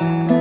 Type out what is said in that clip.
Müzik